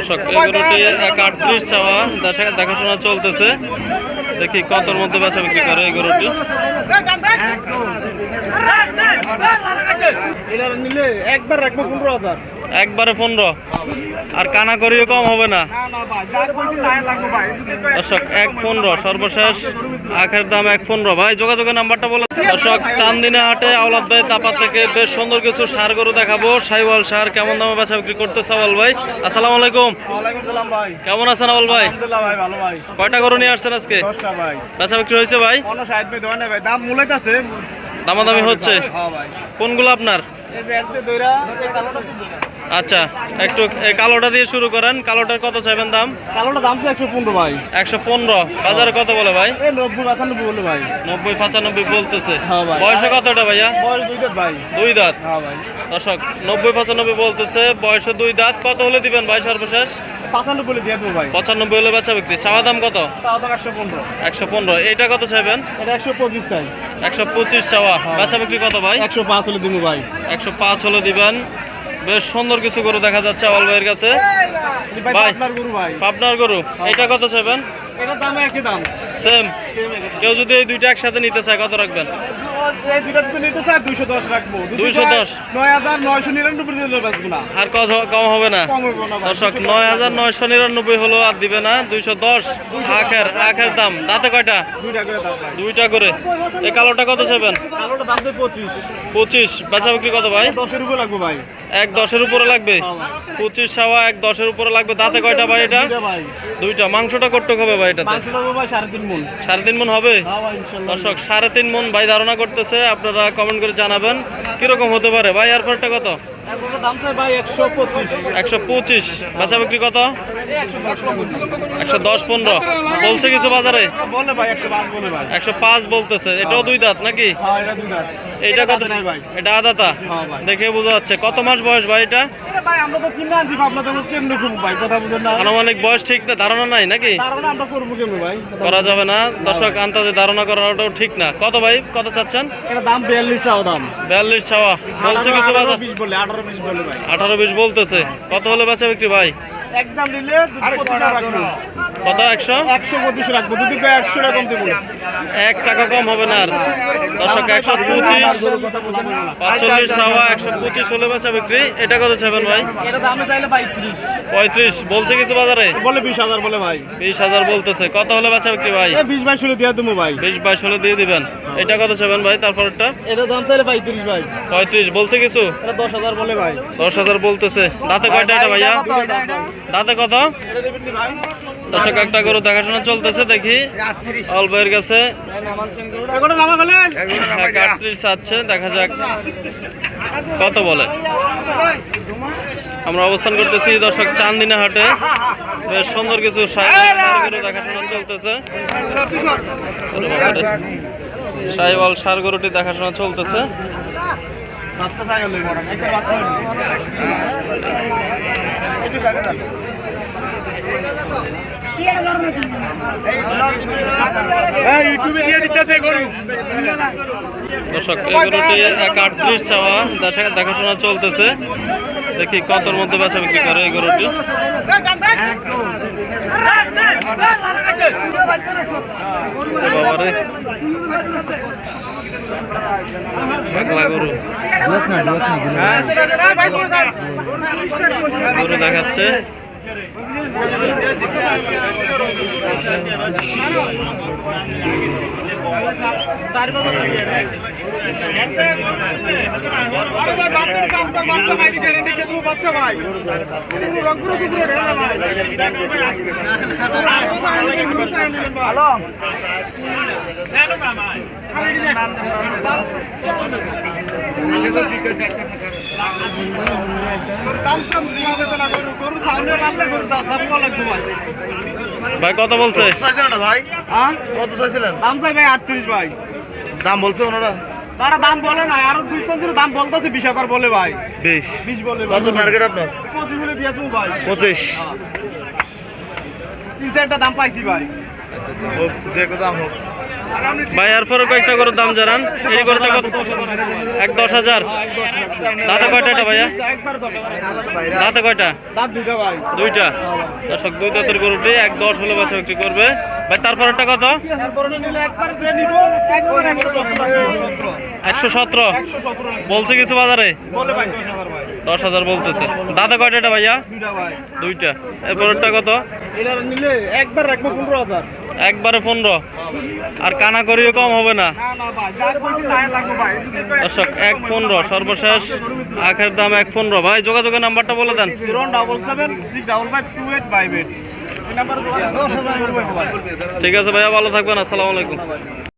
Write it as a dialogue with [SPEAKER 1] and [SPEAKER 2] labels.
[SPEAKER 1] দর্শক এগুলোটি এক আটত্রিশ চাওয়া। দেখা- দেখাশোনা চলতেছে। দেখি কতর মধ্যে বেচা বিক্রি করে এই গরুটি।
[SPEAKER 2] এটা একবার রাখব পনেরো হাজার।
[SPEAKER 1] একবারে পনেরো। আর কানা করিও কম হবে না। দর্শক এক পনেরো সর্বশেষ আখের দাম এক পনেরো। ভাই যোগাযোগের নাম্বারটা বলো। দর্শক চান্দিনা হাটে আওলাদ ভাই তাপা থেকে বেশ সুন্দর কিছু সার গরু দেখাবো। সাইওয়াল সার কেমন দামে বেচা বিক্রি করতে সাওয়াল ভাই? আসসালামু আলাইকুম।
[SPEAKER 2] ভাই।
[SPEAKER 1] কেমন আছেন আওয়াল ভাই? কয়টা গরু নিয়ে আসছেন আজকে? বেচা বিক্রি হয়েছে ভাই?
[SPEAKER 2] দাম মূলত আছে।
[SPEAKER 1] দামাদামি হচ্ছে।
[SPEAKER 2] হ্যাঁ
[SPEAKER 1] কোনগুলো আপনার? আচ্ছা একটু এই কালোটা দিয়ে শুরু করেন। কালোটার কত চাইবেন দাম?
[SPEAKER 2] কালোটা দাম তো একশো পনেরো ভাই।
[SPEAKER 1] একশো পনেরো। বাজারে কত বলে ভাই?
[SPEAKER 2] নব্বই পঁচানব্বই বলে ভাই।
[SPEAKER 1] নব্বই পঁচানব্বই বলতেছে।
[SPEAKER 2] হ্যাঁ
[SPEAKER 1] বয়সে কতটা ভাইয়া?
[SPEAKER 2] বয়স দুইটা ভাই।
[SPEAKER 1] দুই দাঁত?
[SPEAKER 2] হ্যাঁ ভাই।
[SPEAKER 1] দর্শক নব্বই পঁচানব্বই বলতেছে বয়সে দুই দাঁত। কত হলে দিবেন ভাই সর্বশেষ?
[SPEAKER 2] পাঁচানব্বই বলে দিয়ে দেবো ভাই।
[SPEAKER 1] পঁচানব্বই হলে বেচা বিক্রি। চাওয়া দাম কত?
[SPEAKER 2] দাম একশো পনেরো।
[SPEAKER 1] একশো পনেরো। এইটা কত চাইবেন?
[SPEAKER 2] এটা একশো পঁচিশ চাই।
[SPEAKER 1] একশো পঁচিশ চাওয়া।
[SPEAKER 2] হ্যাঁ।
[SPEAKER 1] বেচা বিক্রি কত ভাই?
[SPEAKER 2] একশো পাঁচ হলে দিব ভাই।
[SPEAKER 1] একশো পাঁচ হলে দিবেন। বেশ সুন্দর কিছু গরু দেখা যাচ্ছে আওয়াল ভাইয়ের কাছে।
[SPEAKER 2] ভাই
[SPEAKER 1] পাবনার গরু এটা কত চাইবেন?
[SPEAKER 2] এটা দাম একই দাম।
[SPEAKER 1] সেম কেউ যদি এই দুইটা একসাথে নিতে চায় কত রাখবেন?
[SPEAKER 2] এই দুইটা যদি নিতে চাই দুইশো দশ রাখব। যদি
[SPEAKER 1] 210
[SPEAKER 2] নয় হাজার নয়শো নিরানব্বই দিলে বেচবো না
[SPEAKER 1] আর কম হবে না? দর্শক নয় হাজার নয়শো নিরানব্বই হলো আর দিবে না দুইশো দশ। আখের আখের দাম। দাঁতে কয়টা?
[SPEAKER 2] দুইটা করে
[SPEAKER 1] এই কালোটা কত চাইবেন?
[SPEAKER 2] কালোটা দাম পঁচিশ।
[SPEAKER 1] পঁচিশ। বেচা বিক্রি কত ভাই?
[SPEAKER 2] দশের উপরে লাগবে ভাই।
[SPEAKER 1] এক দশের উপরে লাগবে?
[SPEAKER 2] হ্যাঁ
[SPEAKER 1] পঁচিশ সাওয়া এক দশের উপরে লাগবে। দাঁতে কয়টা ভাই এটা?
[SPEAKER 2] দুইটা
[SPEAKER 1] মাংসটা করতে হবে ভাই এটাতে?
[SPEAKER 2] ভাই সাড়ে তিন মন
[SPEAKER 1] সাড়ে তিন মন হবে?
[SPEAKER 2] হ্যাঁ
[SPEAKER 1] দর্শক সাড়ে তিন মন ভাই ধারণা করতেছে আপনারা কমেন্ট করে জানাবেন। কীরকম হতে পারে? ভাই আর কত?
[SPEAKER 2] একশো পঁচিশ।
[SPEAKER 1] বিক্রি কত?
[SPEAKER 2] একশো দশ
[SPEAKER 1] পনেরো। বলছে কিছু বাজারে?
[SPEAKER 2] একশো পাঁচ
[SPEAKER 1] বলতেছে। এটাও দুই দাঁত নাকি?
[SPEAKER 2] হ্যাঁ এটা দুই
[SPEAKER 1] কত? এটা আদাতা
[SPEAKER 2] হ্যাঁ
[SPEAKER 1] দেখে বোঝা যাচ্ছে। কত মাস বয়স ভাই এটা? আনুমানিক বয়স ঠিক না? ধারণা নাই নাকি? করা যাবে না। দর্শক আন্তাজে ধারণা করাটাও ঠিক না। কত ভাই? কত চাচ্ছেন?
[SPEAKER 2] দাম বিয়াল্লিশ দাম।
[SPEAKER 1] বিয়াল্লিশ ছাওয়া বলছে কিছু বাজার?
[SPEAKER 2] বলে আঠারো
[SPEAKER 1] আঠারো বিশ বলতেছে। কত হলে বেচা বিক্রি ভাই?
[SPEAKER 2] একদম নিলে
[SPEAKER 1] কত একশো?
[SPEAKER 2] একশো পঁচিশ রাখব। যদি একশো টাকা কমতে বলে।
[SPEAKER 1] এক টাকা কম হবে না আর। দর্শক একশো পঁচিশ পাঁচচল্লিশ ছাওয়া একশো পঁচিশ হলে বেচা বিক্রি। এটা কত চাইবেন ভাই?
[SPEAKER 2] পঁয়ত্রিশ।
[SPEAKER 1] বলছে কিছু বাজারে?
[SPEAKER 2] বলে বিশ হাজার বলে ভাই।
[SPEAKER 1] বিশ হাজার বলতেছে। কত হলে বেচা বিক্রি ভাই?
[SPEAKER 2] বিশ বাইশ হলে দিয়ে দেবো ভাই।
[SPEAKER 1] বিশ বাইশ হলে দিয়ে দিবেন। এটা কত চাইবেন ভাই তারপরটা
[SPEAKER 2] এটা দাম চাইলে পঁয়ত্রিশ ভাই।
[SPEAKER 1] পঁয়ত্রিশ। বলছে কিছু?
[SPEAKER 2] এটা দশ হাজার বলে ভাই।
[SPEAKER 1] দশ হাজার বলতেছে। দাঁতে কয়টা এটা ভাইয়া? দাঁতে কত?
[SPEAKER 2] ভাই।
[SPEAKER 1] দর্শক একটা গরু দেখাশোনা চলতেছে দেখি। অল্প এর কাছে আটত্রিশ চাচ্ছে দেখা যাক। কত বলে? আমরা অবস্থান করতেছি দর্শক চান্দিনা হাটে। বেশ সুন্দর কিছু গরু দেখাশোনা চলতেছে। সাইওয়াল সার গরুটি দেখাশোনা চলতেছে।
[SPEAKER 2] একটা গরু।
[SPEAKER 1] দর্শক গরুটি এক আটত্রিশ চাওয়া। দেখা- দেখাশোনা চলতেছে। দেখি কতর মধ্যে বেচা বিক্রি করে এই গরুটি। বাবারে। পাগলা গরু। গরু দেখাচ্ছে। Let's get it.
[SPEAKER 2] বাচ্চা ভাই রংপুরে ঢেলা ভাই দাম না গরু গরু সামনে রাখলে গরু দাম দাম লাগবে ভাই
[SPEAKER 1] ভাই কত বলছে?
[SPEAKER 2] ভাই? হ্যাঁ? কত চাইছিলেন? দাম চাই ভাই আটত্রিশ ভাই।
[SPEAKER 3] দাম বলছে ওনারা?
[SPEAKER 2] তারা দাম বলে না আরও দুই তিন দাম বলতেছে বিশ হাজার বলে ভাই।
[SPEAKER 3] বেশ।
[SPEAKER 2] বিশ বলে
[SPEAKER 3] কত টার্গেট আপনার?
[SPEAKER 2] পঁচিশ বলে দিয়ে ভাই।
[SPEAKER 3] পঁচিশ।
[SPEAKER 2] তিন চারটা দাম পাইছি ভাই। ভাই এরপরে কয়েকটা দাম জানান। এই কত? এক দশ হাজার। কয়টা ভাইয়া? কয়টা?
[SPEAKER 1] দুইটা।
[SPEAKER 2] গরুটি এক দশ করবে। ভাই কত?
[SPEAKER 1] একশো সতেরো।
[SPEAKER 2] বলছে কিছু বাজারে?
[SPEAKER 1] দশ হাজার
[SPEAKER 2] বলতেছে। দাঁতে কয়টা ভাইয়া?
[SPEAKER 1] দুইটা।
[SPEAKER 2] এরপরেরটা কত?
[SPEAKER 1] একবার পনেরো।
[SPEAKER 2] আর কানা করিও কম হবে না। দর্শক এক পনেরো সর্বশেষ। আখের দাম এক পনেরো। ভাই যোগাযোগের নাম্বারটা বলে দেন। ঠিক আছে ভাইয়া ভালো থাকবেন আসসালামু আলাইকুম।